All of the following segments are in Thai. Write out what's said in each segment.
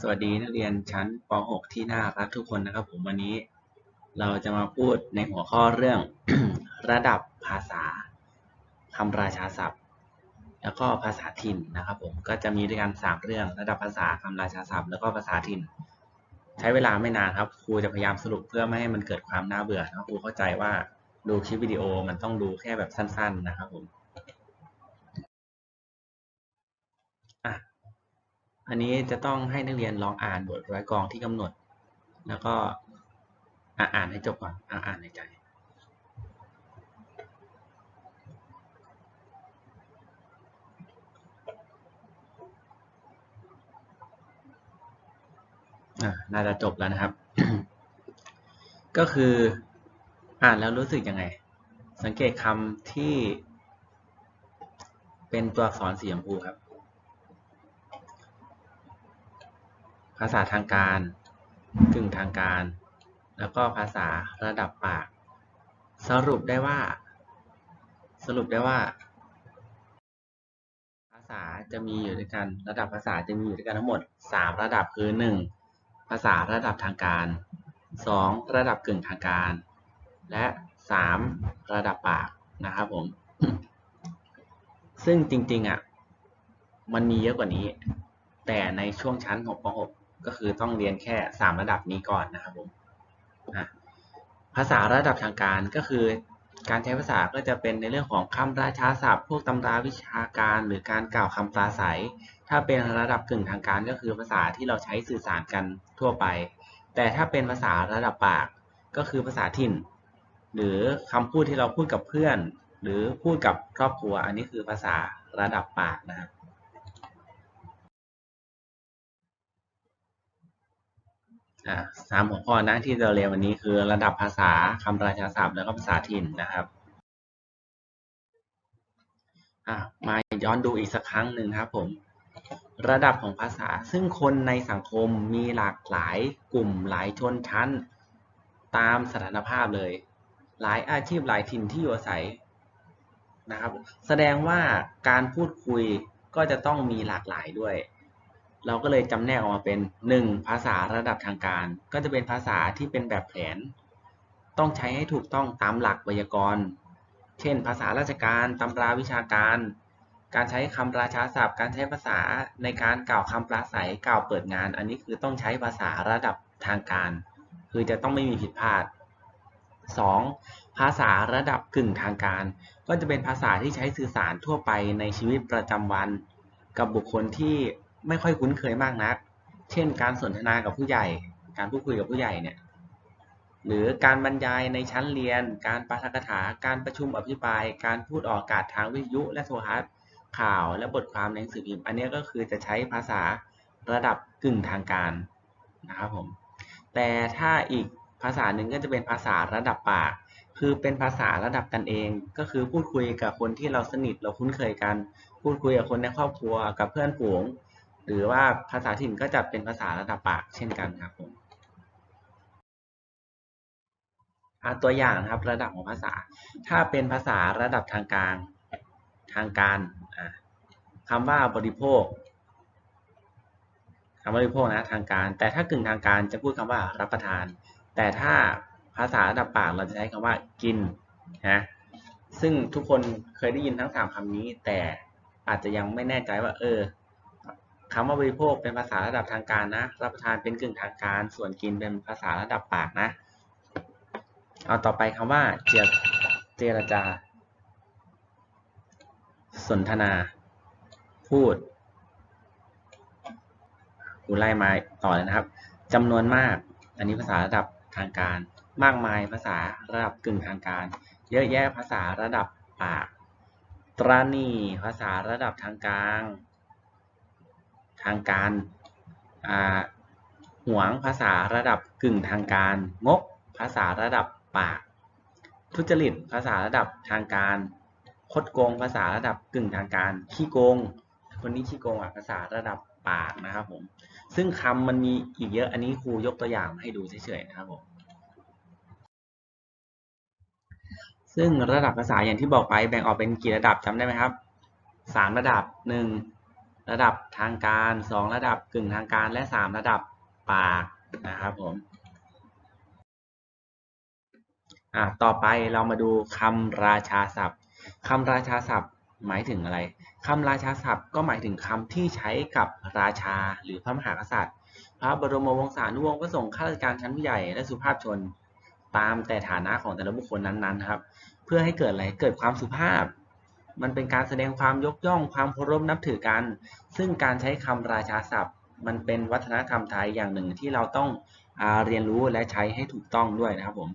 สวัสดีนักเรียนชั้นป .6 ที่น่ารักทุกคนนะครับผมวันนี้เราจะมาพูดในหัวข้อเรื่อง ระดับภาษาคำราชาศัพท์ แล้วก็ภาษาถิ่นนะครับผมก็จะมีด้วยกันสามเรื่อง ระดับภาษาคำราชาศัพท์ แล้วก็ภาษาถิ่น ใช้เวลาไม่นานครับครูจะพยายามสรุปเพื่อไม่ให้มันเกิดความน่าเบื่อนะครูเข้าใจว่าดูคลิปวิดีโอมันต้องดูแค่แบบสั้น ๆ นะครับผมอะ อันนี้จะต้องให้นักเรียนลองอ่านบทร้อยกรองที่กำหนด แล้วก็อ่านให้จบก่อนอ่านในใจน่าจะจบแล้วนะครับ ก็คืออ่านแล้วรู้สึกยังไง สังเกตคำที่เป็นตัวอักษรสีชมพูครับ ภาษาทางการกึ่งทางการ แล้วก็ภาษาระดับปาก สรุปได้ว่า สรุปได้ว่า ภาษาจะมีอยู่ด้วยกัน ระดับภาษาจะมีอยู่ด้วยกันทั้งหมด 3 ระดับคือ 1. ภาษาระดับทางการ 2. ระดับกึ่งทางการ และ 3. ระดับปากนะครับผม ซึ่งจริงๆอะมันมีเยอะกว่านี้ แต่ในช่วงชั้น6ป .6 ก็คือต้องเรียนแค่ 3 ระดับนี้ก่อนนะครับผมภาษาระดับทางการก็คือ การใช้ภาษาก็จะเป็นในเรื่องของคำราชาศัพท์พวกตำราวิชาการ หรือการกล่าวคำปราศัย ถ้าเป็นระดับกึ่งทางการก็คือภาษาที่เราใช้สื่อสารกันทั่วไป แต่ถ้าเป็นภาษาระดับปากก็คือภาษาถิ่น หรือคำพูดที่เราพูดกับเพื่อน หรือพูดกับครอบครัว อันนี้คือภาษาระดับปากนะครับ อ่า สามหัวข้อนะที่เราเรียนวันนี้คือระดับภาษาคำราชาศัพท์แล้วก็ภาษาถิ่นนะครับมาย้อนดูอีกสักครั้งหนึ่งครับผมระดับของภาษา ซึ่งคนในสังคมมีหลากหลายกลุ่มหลายชนชั้น ตามสถานภาพเลย หลายอาชีพหลายถิ่นที่อยู่อาศัยนะครับ แสดงว่าการพูดคุยก็จะต้องมีหลากหลายด้วย เราก็เลยจำแนกออกมาเป็น 1. ภาษาระดับทางการ ก็จะเป็นภาษาที่เป็นแบบแผน ต้องใช้ให้ถูกต้องตามหลักไวยากรณ์ เช่น ภาษาราชการตำราวิชาการ การใช้คำราชาศัพท์ การใช้ภาษาในการกล่าวคำปราศัยกล่าวเปิดงาน อันนี้คือต้องใช้ภาษาระดับทางการ คือจะต้องไม่มีผิดพลาด 2. ภาษาระดับกึ่งทางการ ก็จะเป็นภาษาที่ใช้สื่อสารทั่วไปในชีวิตประจำวัน กับบุคคลที่ ไม่ค่อยคุ้นเคยมากนัก เช่น การสนทนากับผู้ใหญ่ การพูดคุยกับผู้ใหญ่เนี่ย หรือการบรรยายในชั้นเรียน การปาฐกถา การประชุมอภิปราย การพูดออกอากาศทางวิทยุและโทรทัศน์ ข่าวและบทความในหนังสือพิมพ์ อันนี้ก็คือจะใช้ภาษาระดับกึ่งทางการนะครับผม แต่ถ้าอีกภาษาหนึ่งก็จะเป็นภาษาระดับปาก คือเป็นภาษาระดับกันเอง ก็คือพูดคุยกับคนที่เราสนิทเราคุ้นเคยกัน พูดคุยกับคนในครอบครัวกับเพื่อนฝูง หรือว่าภาษาถิ่นก็จะเป็นภาษาระดับปากเช่นกันครับผมตัวอย่างนะครับระดับของภาษา ถ้าเป็นภาษาระดับทางการทางการคำว่าบริโภคคำว่าบริโภคนะทางการ แต่ถ้ากึ่งทางการจะพูดคำว่ารับประทาน แต่ถ้าภาษาระดับปากเราจะใช้คำว่ากินนะซึ่งทุกคนเคยได้ยินทั้งสามคำนี้ แต่อาจจะยังไม่แน่ใจว่าเออ คำว่าบริโภคเป็นภาษาระดับทางการนะ รับประทานเป็นกึ่งทางการ ส่วนกินเป็นภาษาระดับปากนะ เอาต่อไปคำว่าเจรเจรจา สนทนา พูดกูไล่มาต่อเลยนะครับจำนวนมาก อันนี้ภาษาระดับทางการ มากมายภาษาระดับกึ่งทางการ เยอะแยะภาษาระดับปาก ตรานีภาษาระดับทางกลาง ทางการหวงภาษาระดับกึ่งทางการ งกภาษาระดับปาก ทุจริตภาษาระดับทางการ คดโกงภาษาระดับกึ่งทางการ ขี้โกง คนนี้ขี้โกงอะภาษาระดับปากนะครับผม ซึ่งคำมันมีอีกเยอะ อันนี้ครูยกตัวอย่างให้ดูเฉยๆนะครับผม ซึ่งระดับภาษาอย่างที่บอกไปแบ่งออกเป็นกี่ระดับจำได้ไหมครับสามระดับหนึ่ง ระดับทางการ 2 ระดับกึ่งทางการและ 3 ระดับปากนะครับผมอะต่อไปเรามาดูคำราชาศัพท์คำราชาศัพท์หมายถึงอะไรคำราชาศัพท์ก็หมายถึงคำที่ใช้กับราชาหรือพระมหากษัตริย์ พระบรมวงศานุวงศ์ก็ส่งข้าราชการชั้นผู้ใหญ่และสุภาพชน ตามแต่ฐานะของแต่ละบุคคลนั้นๆครับ เพื่อให้เกิดอะไร เกิดความสุภาพ มันเป็นการแสดงความยกย่องความเคารพนับถือกัน ซึ่งการใช้คำราชาศัพท์ มันเป็นวัฒนธรรมไทยอย่างหนึ่งที่เราต้องอเรียนรู้และใช้ให้ถูกต้องด้วยนะครับผม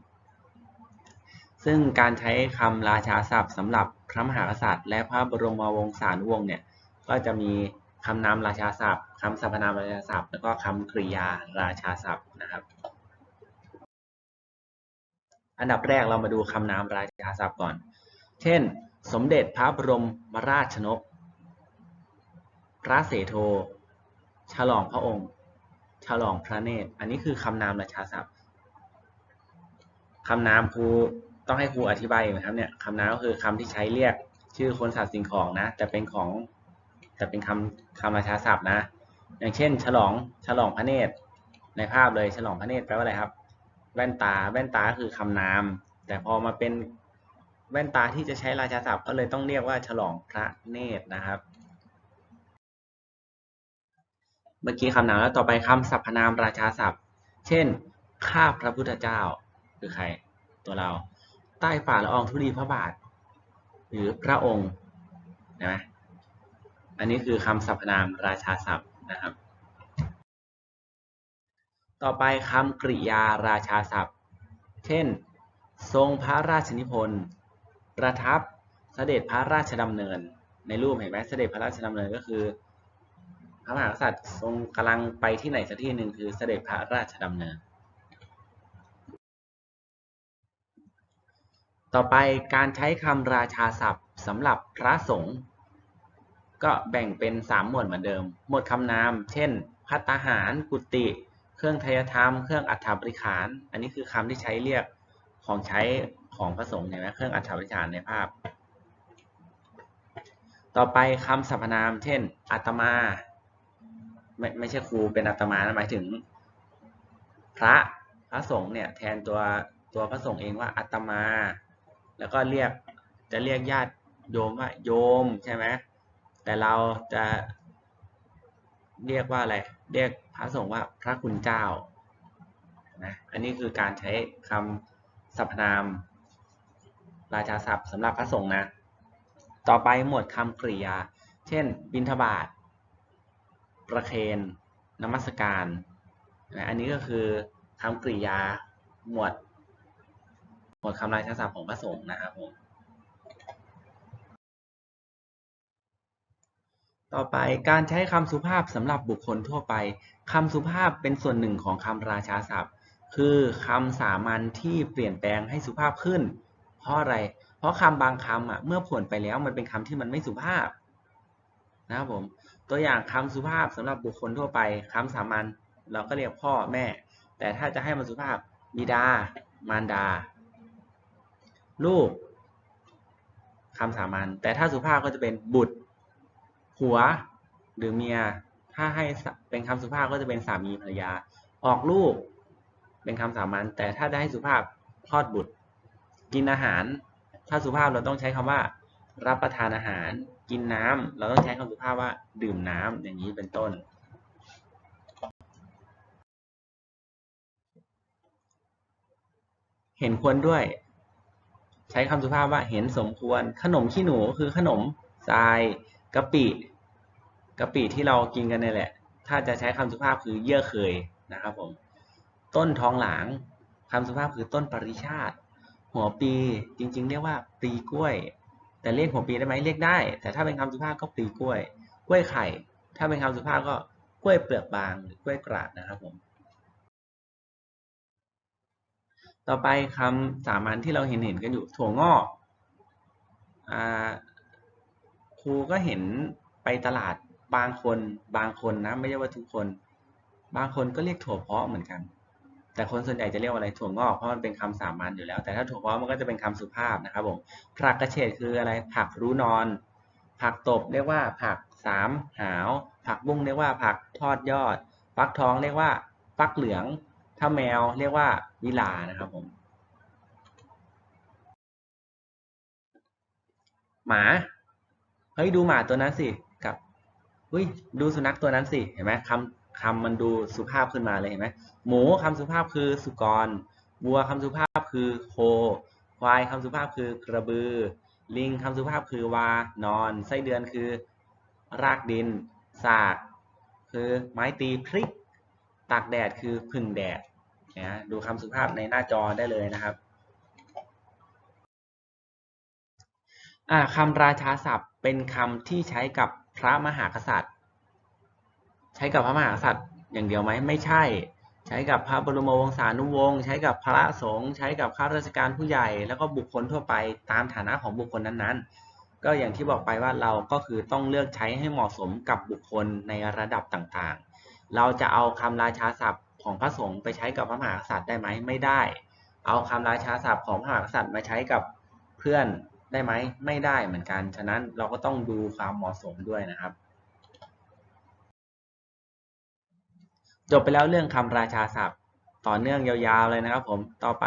ซึ่งการใช้คำราชาศัพท์สำหรับพระมหากษัตริย์ และพระบรมวงศานุวงศ์เนี่ย ก็จะมีคำนามราชาศัพท์คำสรรพนามราชาศัพท์ แล้วก็คำกริยาราชาศัพท์นะครับอันดับแรกเรามาดูคำนามราชาศัพท์ก่อน เช่น สมเด็จพระบรมราชนก พระเสโท ฉลองพระองค์ ฉลองพระเนตร อันนี้คือคำนามราชาศัพท์คำนามครูต้องให้ครูอธิบายไหมครับเนี่ยคำนามก็คือคำที่ใช้เรียกชื่อคนสัตว์สิ่งของนะ แต่เป็นของแต่เป็นคำคำราชาศัพท์นะ อย่างเช่น ฉลอง ฉลองพระเนตร ในภาพเลย ฉลองพระเนตรแปลว่าอะไรครับ แว่นตา แว่นตาคือคำนาม แต่พอมาเป็น แว่นตาที่จะใช้ราชาศัพท์ก็เลยต้องเรียกว่าฉลองพระเนตรนะครับ เมื่อกี้คำนามแล้วต่อไปคำสรรพนามราชาศัพท์ เช่น ข้าพระพุทธเจ้า คือใคร ตัวเรา ใต้ฝ่าละอองธุลีพระบาท หรือพระองค์นะอันนี้คือคำสรรพนามราชาศัพท์นะครับ ต่อไปคำกริยาราชาศัพท์ เช่น ทรงพระราชนิพนธ์ ประทับเสด็จพระราชดำเนิน ในรูปเห็นไหมเสด็จพระราชดำเนินก็คือ พระมหากษัตริย์ทรงกำลังไปที่ไหนสักที่หนึ่งคือเสด็จพระราชดำเนิน ต่อไปการใช้คำราชาศัพท์สำหรับพระสงฆ์ก็แบ่งเป็น 3 หมวดเหมือนเดิม หมวดคำนาม เช่นพัตหาร กุติ เครื่องทยธรรม เครื่องอัฐบริขาร อันนี้คือคำที่ใช้เรียกของใช้ ของพระสงฆ์เห็นไหมเครื่องอัฐบริขารในภาพ ต่อไปคำสรรพนาม เช่นอาตมาไม่ไม่ใช่ครูเป็นอาตมานะหมายถึง พระพระสงฆ์เนี่ยแทนตัวตัวพระสงฆ์เองว่าอาตมา แล้วก็เรียกจะเรียกญาติโยมว่าโยมใช่ไหมแต่เราจะเรียกว่าอะไรเรียกพระสงฆ์ว่าพระคุณเจ้านะอันนี้คือการใช้คำสรรพนาม ราชาศัพท์สำหรับพระสงฆ์นะ ต่อไปหมวดคำกริยา เช่น บิณฑบาต ประเคนนมัสการ อันนี้ก็คือคำกริยาหมวด หมวดคำราชาศัพท์ของพระสงฆ์นะครับผม ต่อไปการใช้คำสุภาพสำหรับบุคคลทั่วไปคำสุภาพเป็นส่วนหนึ่งของคำราชาศัพท์ คือคำสามัญที่เปลี่ยนแปลงให้สุภาพขึ้น เพราะอะไร เพราะคำบางคำอะเมื่อผวนไปแล้วมันเป็นคำที่มันไม่สุภาพ นะครับผม ตัวอย่างคำสุภาพสำหรับบุคคลทั่วไปคำสามัญเราก็เรียกพ่อแม่ แต่ถ้าจะให้มันสุภาพบิดา มารดา ลูกคำสามัญแต่ถ้าสุภาพก็จะเป็นบุตรผัวหรือเมีย ถ้าให้เป็นคำสุภาพก็จะเป็นสามีภรรยา ออกลูก เป็นคำสามัญแต่ถ้าจะให้สุภาพคลอดบุตร กินอาหาร ถ้าสุภาพเราต้องใช้คำว่า รับประทานอาหาร กินน้ำเราต้องใช้คำสุภาพว่า ดื่มน้ำอย่างนี้เป็นต้น เห็นควรด้วย ใช้คำสุภาพว่าเห็นสมควร ขนมขี้หนูคือขนมทรายกะปิกะปิที่เรากินกันนี่แหละ ถ้าจะใช้คำสุภาพคือเยื่อเคยนะครับผม ต้นทองหลางคำสุภาพคือต้นปริชาติ หัวปี จริง ๆ เรียกว่าปีกล้วย แต่เรียกหัวปีได้ไหมเรียกได้ แต่ถ้าเป็นคำสุภาพก็ปีกล้วย กล้วยไข่ ถ้าเป็นคำสุภาพก็กล้วยเปลือกบางหรือกล้วยกราดนะครับผมต่อไปคำสามัญที่เราเห็นเห็นกันอยู่ถั่วงอกอ่าครูก็เห็นไปตลาดบางคนบางคนนะไม่ใช่ว่าทุกคน บางคนก็เรียกถั่วเพาะเหมือนกัน แต่คนส่วนใหญ่จะเรียกว่าอะไรถั่วงอกเพราะมันเป็นคำสามัญอยู่แล้ว แต่ถ้าถั่วเพามันก็จะเป็นคำสุภาพนะครับผมผักกระเฉดคืออะไรผักรู้นอน ผักตบเรียกว่าผักสามหาว ผักบุ้งเรียกว่าผักทอดยอด ฟักทองเรียกว่าฟักเหลือง ถ้าแมวเรียกว่าวิลานะครับผมหมาเฮ้ยดูหมาตัวนั้นสิกับเฮ้ยดูสุนัขตัวนั้นสิเห็นไหมคำ คำมันดูสุภาพขึ้นมาเลยเห็นไหมหมูคำสุภาพคือสุกรวัวคำสุภาพคือโค ควายคำสุภาพคือกระบือ ลิงคำสุภาพคือวานอน ไส้เดือนคือรากดิน สาก คือไม้ตีพริก ตากแดดคือพึ่งแดดนะดูคำสุภาพในหน้าจอได้เลยนะครับอ่าคำราชาศัพท์เป็นคำที่ใช้กับพระมหากษัตริย์ ใช้กับพระมหากษัตริย์อย่างเดียวไหมไม่ใช่ ใช้กับพระบรมวงศานุวงศ์ใช้กับพระสงฆ์ใช้กับข้าราชการผู้ใหญ่ แล้วก็บุคคลทั่วไปตามฐานะของบุคคลนั้นๆ ก็อย่างที่บอกไปว่าเราก็คือต้องเลือกใช้ให้เหมาะสมกับบุคคลในระดับต่างๆ เราจะเอาคำราชาศัพท์ของพระสงฆ์ไปใช้กับพระมหากษัตริย์ได้ไหมไม่ได้ เอาคำราชาศัพท์ของพระมหากษัตริย์มาใช้กับเพื่อนได้ไหมไม่ได้เหมือนกัน ฉะนั้นเราก็ต้องดูความเหมาะสมด้วยนะครับ จบไปแล้วเรื่องคำราชาศัพท์ ต่อเนื่องยาวๆเลยนะครับผมต่อไป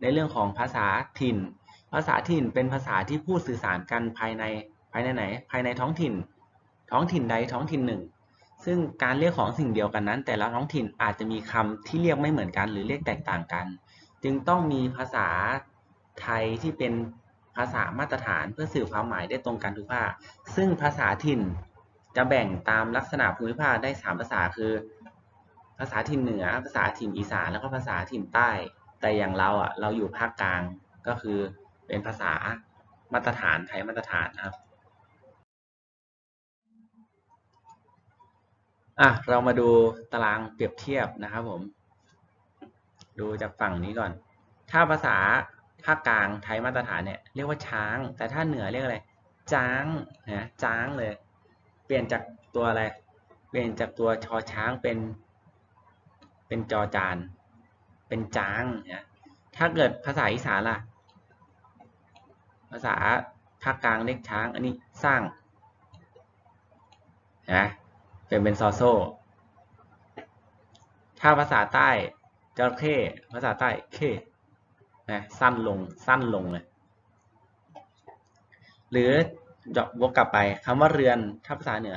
ในเรื่องของภาษาถิ่น ภาษาถิ่นเป็นภาษาที่พูดสื่อสารกันภายในภายในไหน ภายในท้องถิ่น ท้องถิ่นใดท้องถิ่นหนึ่ง ซึ่งการเรียกของสิ่งเดียวกันนั้น แต่ละท้องถิ่นอาจจะมีคำที่เรียกไม่เหมือนกัน หรือเรียกแตกต่างกัน จึงต้องมีภาษาไทยที่เป็นภาษามาตรฐานเพื่อสื่อความหมายได้ตรงกันทุกภาค ซึ่งภาษาถิ่นจะแบ่งตามลักษณะภูมิภาคได้สามภาษาคือ ภาษาถิ่นเหนือ ภาษาถิ่นอีสานแล้วก็ภาษาถิ่นใต้ แต่อย่างเราอะเราอยู่ภาคกลางก็คือเป็นภาษามาตรฐานไทยมาตรฐานนะครับอะเรามาดูตารางเปรียบเทียบนะครับผม ดูจากฝั่งนี้ก่อน ถ้าภาษาภาคกลางไทยมาตรฐานเนี่ยเรียกว่าช้าง แต่ถ้าเหนือเรียกอะไรจ้างนะจ้างเลย เปลี่ยนจากตัวอะไร เปลี่ยนจากตัวชอช้างเป็น เป็นจอจาน เป็นจางนะถ้าเกิดภาษาอีสานล่ะ ภาษาภาคกลางเรียกช้าง อันนี้สร้างนะเป็นเป็นซอโซ ถ้าภาษาใต้จระเข้ภาษาใต้เคนะสั้นลงสั้นลงเลยหรือจะวกกลับไปคำว่าเรือนถ้าภาษาเหนือ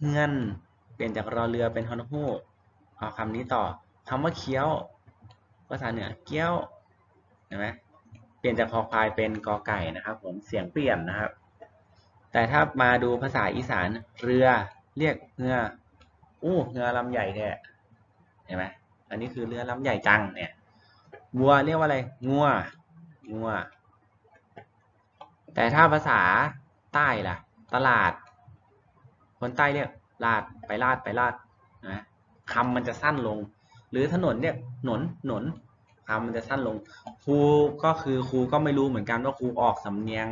เฮือนเปลี่ยนจากรอเรือเป็นฮอนฮูเอาคำนี้ต่อ คำว่าเคี้ยวภาษาเหนือเกี้ยวเห็นไหมเปลี่ยนจากคอควายเป็นกอไก่นะครับ ผมเสียงเปลี่ยนนะครับ แต่ถ้ามาดูภาษาอีสานเรือเรียกเรืออู้เรือลำใหญ่แท้เห็นไหมอันนี้คือเรือลำใหญ่จังเนี่ยวัวเรียกว่าอะไรงัวงัว แต่ถ้าภาษาใต้ล่ะ ตลาด คนใต้เรียกลาดไปลาดไปลาดนะคำมันจะสั้นลง หรือถนนเรียหนนหนนคำมันจะสั้นลงครูก็คือครูก็ไม่รู้เหมือนกันว่าครูออกสำเนียง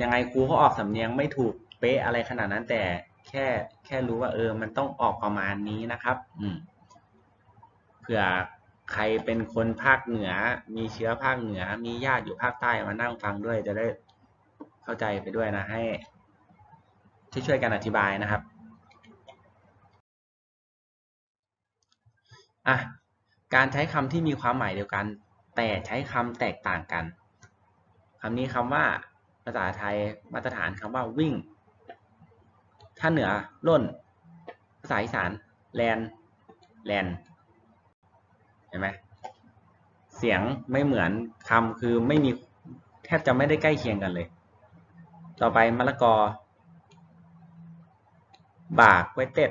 ยังไงครูเขาออกสำเนียงไม่ถูกเป๊ะอะไรขนาดนั้นแต่แค่แค่รู้ว่าเออ มันต้องออกประมาณนี้นะครับ อืมเผื่อใครเป็นคนภาคเหนือ มีเชื้อภาคเหนือ มีญาติอยู่ภาคใต้มานั่งฟังด้วยจะได้เข้าใจไปด้วยนะให้ช่วยกันอธิบายนะครับ อะการใช้คำที่มีความหมายเดียวกัน แต่ใช้คำแตกต่างกันคำนี้คำว่าภาษาไทยมาตรฐานคำว่าวิ่ง ถ้าเหนือล่น ภาษาอีสานแลนแลนเห็นไหมเสียงไม่เหมือนคำคือไม่มีแทบจะไม่ได้ใกล้เคียงกันเลย ต่อไปมะละกอ บากไว้เต็ด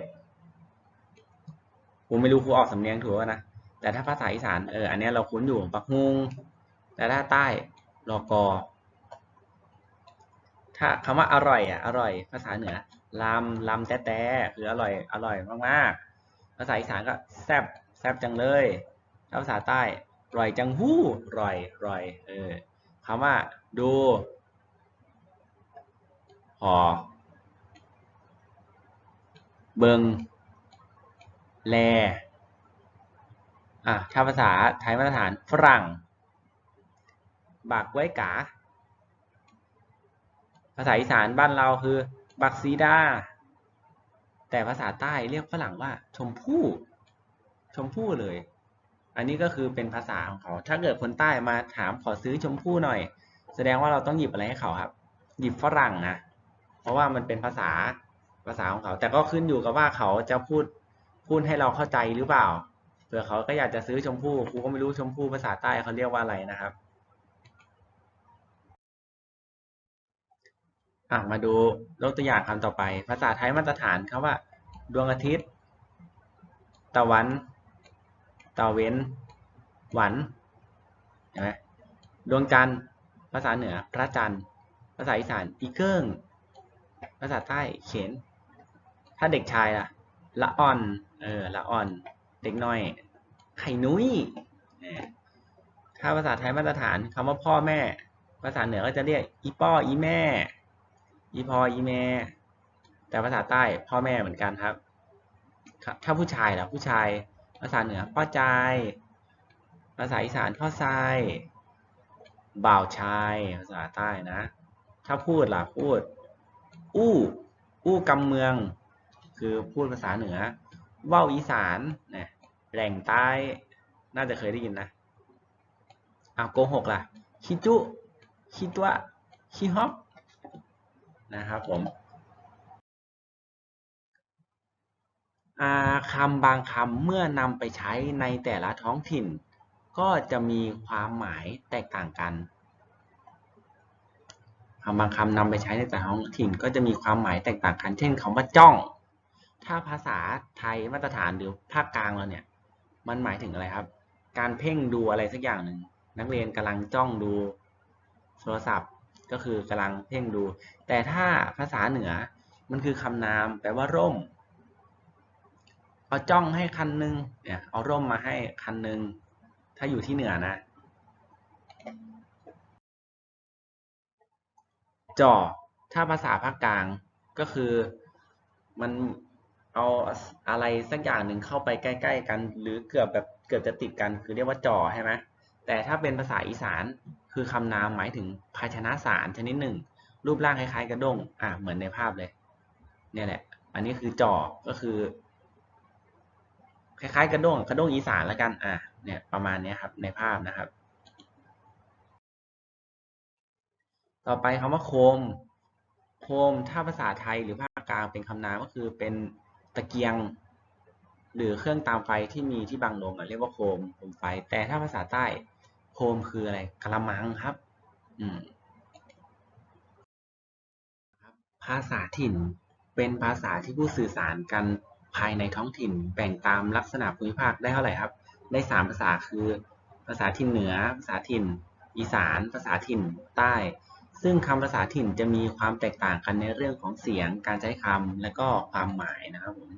ผมไม่รู้ครูออกสำเนียงถูกป่ะนะ แต่ถ้าภาษาอีสานเอออันนี้เราคุ้นอยู่ปักฮุงแต่ถ้าใต้รอกอ ถ้าคำว่าอร่อยอะอร่อย ภาษาเหนือลำลำแต้แต้คืออร่อยอร่อยมากๆภาษาอีสานก็แซบแซบจังเลยถ้าภาษาใต้ร่อยจังหู้ร่อยร่อยเออคำว่าดูหอเบิง แลอะถ้าภาษาไทยมาตรฐานฝรั่ง บากไว้กา ภาษาอีสานบ้านเราคือ บักซีดา แต่ภาษาใต้เรียกฝรั่งว่า ชมพู่ ชมพู่เลย อันนี้ก็คือเป็นภาษาของเขา ถ้าเกิดคนใต้มาถามขอซื้อชมพู่หน่อย แสดงว่าเราต้องหยิบอะไรให้เขาครับ หยิบฝรั่งนะ เพราะว่ามันเป็นภาษาภาษาของเขา แต่ก็ขึ้นอยู่กับว่าเขาจะพูด พูดให้เราเข้าใจหรือเปล่าเผื่อเขาก็อยากจะซื้อชมพู่ครูก็ไม่รู้ชมพู่ภาษาใต้เขาเรียกว่าอะไรนะครับอะมาดูยกตัวอย่างคำต่อไป ภาษาไทยมาตรฐานคำว่า ดวงอาทิตย์ ตะวัน ตะเวนหวันเห็นไหมดวงจันทร์ภาษาเหนือ พระจันทร์ภาษาอีสานอีเกิ้งภาษาใต้เขนถ้าเด็กชายล่ะ ละอ่อน เออละอ่อนเด็กน้อย ไข่นุ้ยเนี่ยถ้าภาษาไทยมาตรฐานคำว่าพ่อแม่ ภาษาเหนือก็จะเรียกอีป้ออีแม่ อีพออีแม่ แต่ภาษาใต้พ่อแม่เหมือนกันครับ ถ้าผู้ชายล่ะผู้ชาย ภาษาเหนือป้าจภาษาอีสานพ่อทรายบ่าวชาย ภาษาใต้นะ ถ้าพูดล่ะพูด อู้ อู้กำเมือง คือพูดภาษาเหนือ ว้าอีสานนะแหล่งใต้ น่าจะเคยได้ยินนะอ้าวโกหกล่ะคิจุคิตัวคิฮอปนะครับผมคำบางคำเมื่อนำไปใช้ในแต่ละท้องถิ่น ก็จะมีความหมายแตกต่างกันคำบางคำนำไปใช้ในแต่ละท้องถิ่น ก็จะมีความหมายแตกต่างกัน เช่นคำว่าจ้อง ถ้าภาษาไทยมาตรฐานหรือภาคกลางเราเนี่ย มันหมายถึงอะไรครับ การเพ่งดูอะไรสักอย่างหนึ่งนักเรียนกำลังจ้องดูโทรศัพท์ก็คือกำลังเพ่งดู แต่ถ้าภาษาเหนือมันคือคำนามแปลว่าร่ม เอาจ้องให้คันหนึ่งเนี่ยเอาร่มมาให้คันหนึ่งถ้าอยู่ที่เหนือนะจ่อถ้าภาษาภาคกลางก็คือมัน เอาอะไรสักอย่างหนึ่งเข้าไปใกล้ ๆ กัน หรือเกือบแบบเกือบจะติดกัน คือเรียกว่าจ่อใช่ไหมแต่ถ้าเป็นภาษาอีสานคือคำนามหมายถึงภาชนะสารชนิดหนึ่ง รูปร่างคล้ายๆกระด้งอะเหมือนในภาพเลย เนี่ยแหละ อันนี้คือจ่อก็คือ คล้ายๆ กระด้งกระด้งอีสานแล้วกันอะเนี่ยประมาณนี้ครับในภาพนะครับ ต่อไปคำว่าโคม โคมถ้าภาษาไทยหรือภาคกลางเป็นคำนามก็คือเป็น ตะเกียง หรือเครื่องตามไฟที่มีที่บังลมเรียกว่าโคมโคมไฟ แต่ถ้าภาษาใต้โคมคืออะไรกระมังครับ อืมภาษาถิ่นเป็นภาษาที่ผู้สื่อสารกันภายในท้องถิ่นแบ่งตามลักษณะภูมิภาคได้เท่าไหร่ครับ ได้สามภาษาคือ ภาษาถิ่นเหนือ ภาษาถิ่น อีสาน ภาษาถิ่นใต้ ซึ่งคำภาษาถิ่นจะมีความแตกต่างกันในเรื่องของเสียง การใช้คำ และก็ความหมายนะครับผม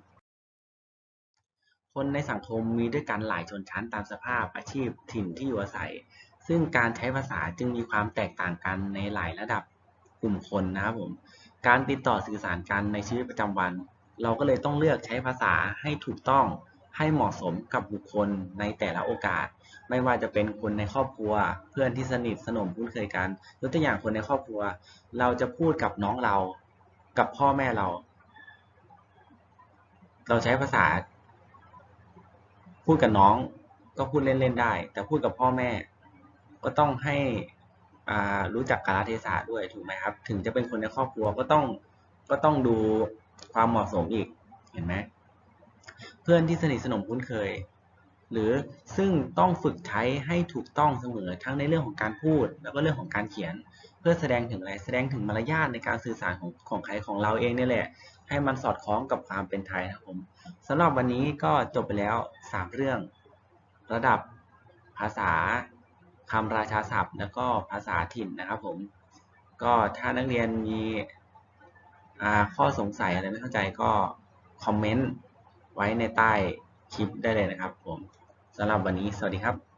คนในสังคมมีด้วยกันหลายชนชั้นตามสภาพอาชีพถิ่นที่อยู่อาศัย ซึ่งการใช้ภาษาจึงมีความแตกต่างกันในหลายระดับกลุ่มคนนะครับผม การติดต่อสื่อสารกันในชีวิตประจำวัน เราก็เลยต้องเลือกใช้ภาษาให้ถูกต้อง ให้เหมาะสมกับบุคคลในแต่ละโอกาส ไม่ว่าจะเป็นคนในครอบครัว เพื่อนที่สนิทสนมคุ้นเคยกันยกตัวอย่างคนในครอบครัว เราจะพูดกับน้องเรา กับพ่อแม่เรา เราใช้ภาษา พูดกับน้องก็พูดเล่นๆได้ แต่พูดกับพ่อแม่ ก็ต้องให้รู้จักกาลเทศะด้วยถูกไหมครับ ถึงจะเป็นคนในครอบครัวก็ต้องก็ต้องดูความเหมาะสมอีกเห็นไหม พื่อนที่สนิทสนมคุ้นเคย หรือซึ่งต้องฝึกใช้ให้ถูกต้องเสมอทั้งในเรื่องของการพูด แล้วก็เรื่องของการเขียน เพื่อแสดงถึงอะไรแสดงถึงมารยาทในการสื่อสารของของใครของเราเองนี่แหละ ให้มันสอดคล้องกับความเป็นไทยนะครับผมสำหรับวันนี้ก็จบไปแล้ว 3 เรื่อง ระดับภาษาคำราชาศัพท์ แล้วก็ภาษาถิ่นนะครับผมก็ถ้านักเรียนมีข้อสงสัยอะไรไม่เข้าใจก็คอมเมนต์ ไว้ในใต้คลิปได้เลยนะครับผมสำหรับวันนี้สวัสดีครับ